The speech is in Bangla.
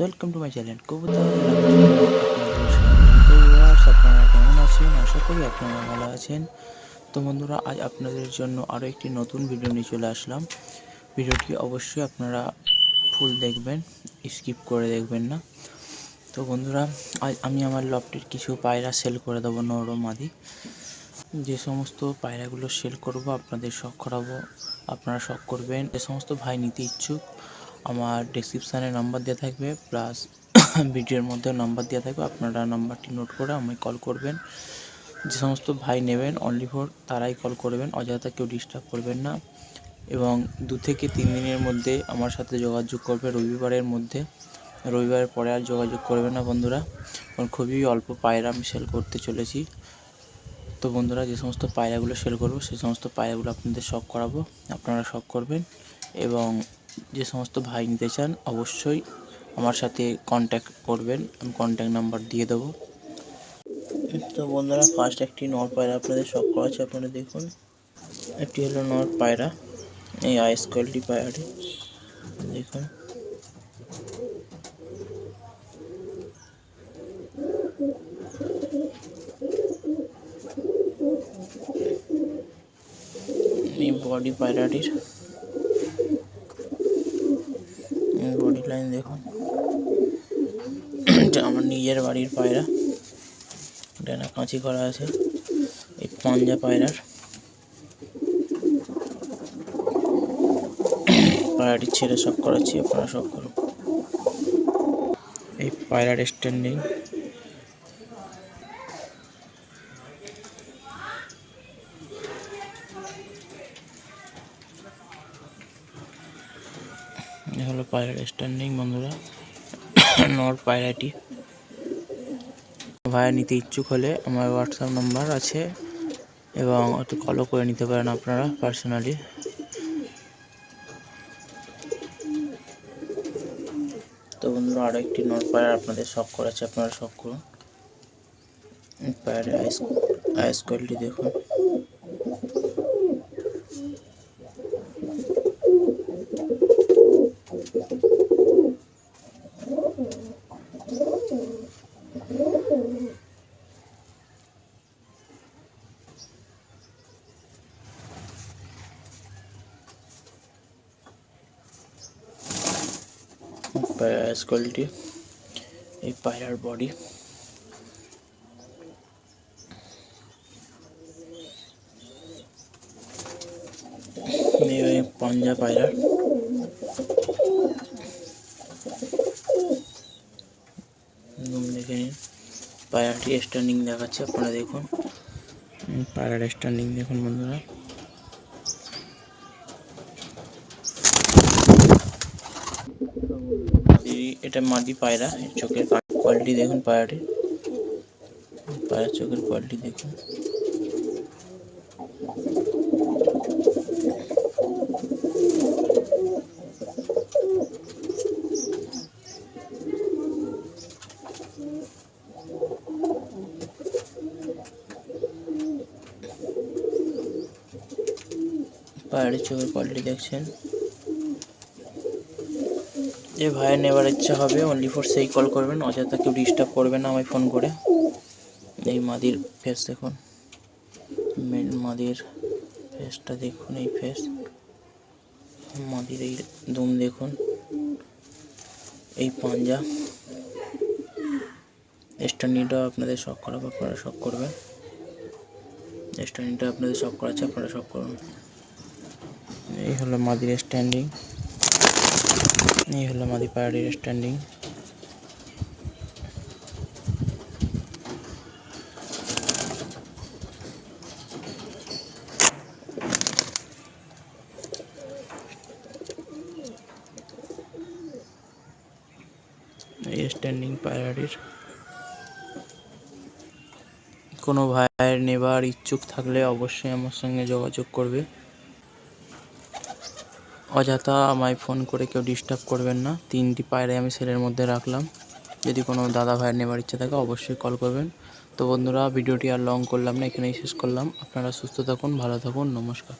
ওয়েলকাম টু মাই চ্যানেল কবুতর আপনারা কেমন আছেন? আশা করি আপনারা ভালো আছেন। তো বন্ধুরা, আজ আপনাদের জন্য আরও একটি নতুন ভিডিও নিয়ে চলে আসলাম। ভিডিওটি অবশ্যই আপনারা ফুল দেখবেন স্কিপ করে দেখবেন না। তো বন্ধুরা, আজ আমি আমার লফটের কিছু পায়রা সেল করে দেবো নরম আদি। যে সমস্ত পায়রাগুলো সেল করব, আপনাদের শখ করাবো, আপনারা শখ করবেন, যে সমস্ত ভাই নিতে ইচ্ছুক আমার ডেসক্রিপশানে নাম্বার দেওয়া থাকবে প্লাস ভিডিওর মধ্যে নাম্বার দেওয়া থাকবে। আপনারা নাম্বারটি নোট করে আমায় কল করবেন। যে সমস্ত ভাই নেবেন অনলি ফোর তারাই কল করবেন, অযথা কেউ ডিস্টার্ব করবেন না। এবং দু থেকে তিন দিনের মধ্যে আমার সাথে যোগাযোগ করবে রবিবারের মধ্যে। রবিবারের পরে আর যোগাযোগ করবে না বন্ধুরা, কারণ খুবই অল্প পায়রা আমি সেল করতে চলেছি। তো বন্ধুরা, যে সমস্ত পায়রাগুলো সেল করব সেই সমস্ত পায়রাগুলো আপনাদের শখ করাবো। আপনারা শখ করবেন এবং যে সমস্ত ভাই নিতে চান, অবশ্যই আমার সাথে কন্ট্যাক্ট করবেন। আমি কন্ট্যাক্ট নাম্বার দিয়ে দেবো। তো বন্ধুরা ফার্স্ট একটি নর পায়রা আপনাদের শখ করা আছে আপনারা দেখুন, একটি হলো নর পায়রা, এই আইস কোয়ালিটি পায়রাটি। দেখুন। এই বডি পায়রাটির বডি লাইন দেখুন। এটা আমার নিজের বাড়ির পায়রা। ডানা কাঁচি করা আছে। এই পাঞ্জা পায়রার। পায়রাটি ছেড়ে সব করাচ্ছি, আপনারা সব করুন। এই পায়রার স্ট্যান্ডিং হলো পায়রার স্ট্যান্ডিং বন্ধুরা। নর পায়রাটি। ভাইয়া নিতে ইচ্ছুক হলে আমার হোয়াটসঅ্যাপ নাম্বার আছে, এবং একটু কলও করে নিতে পারেন আপনারা পার্সোনালি তো বন্ধুরা আরও একটি নর পায়রা আপনাদের শখ করাচ্ছে, আপনারা শখ করুন। পায়রা আইস আইস কোয়ালিটি দেখুন। কোয়ালিটি এই পায়রার বডি পাঞ্জা পায়রার দেখে নিন। পায়রাটি স্ট্যান্ডিং দেখাচ্ছে, আপনারা দেখুন। পায়রার স্ট্যান্ডিং দেখুন বন্ধুরা এই- এটা মাদি পায়রা এর চোখের কোয়ালিটি দেখুন পায়রাটির পায়রার চোখের কোয়ালিটি দেখুন। পায়রাটির চোখের কোয়ালিটি দেখছেন। যে ভাইয়ের নেবার ইচ্ছা হবে অনলি ফর সেই কল করবেন। অযথা কেউ ডিস্টার্ব করবে না আমায় ফোন করে। এই মাদির ফেস দেখুন। মাদির ফেসটা দেখুন, এই ফেস মাদির এই দুম দেখুন। এই পাঞ্জা। স্ট্যান্ডিংটা আপনাদের শখ করাবো আপনারা শখ করবেন। স্ট্যান্ডিংটা আপনাদের শখ করাচ্ছে, আপনারা শখ করুন। এই হলো মাদির স্ট্যান্ডিং এই হলো মাদি পাহাড়ির স্ট্যান্ডিং স্ট্যান্ডিং পায়রাটির কোনো ভাইয়ের নেবার ইচ্ছুক থাকলে অবশ্যই আমার সঙ্গে যোগাযোগ করবে। অযথা আমায় ফোন করে কেউ ডিস্টার্ব করবেন না। তিনটি পায়রাই আমি সেলের মধ্যে রাখলাম। যদি কোনো দাদা ভাইয়ের নেবার ইচ্ছা থাকে অবশ্যই কল করবেন। তো বন্ধুরা, ভিডিওটি আর লং করলাম না, এখানেই শেষ করলাম। আপনারা সুস্থ থাকুন, ভালো থাকুন, নমস্কার।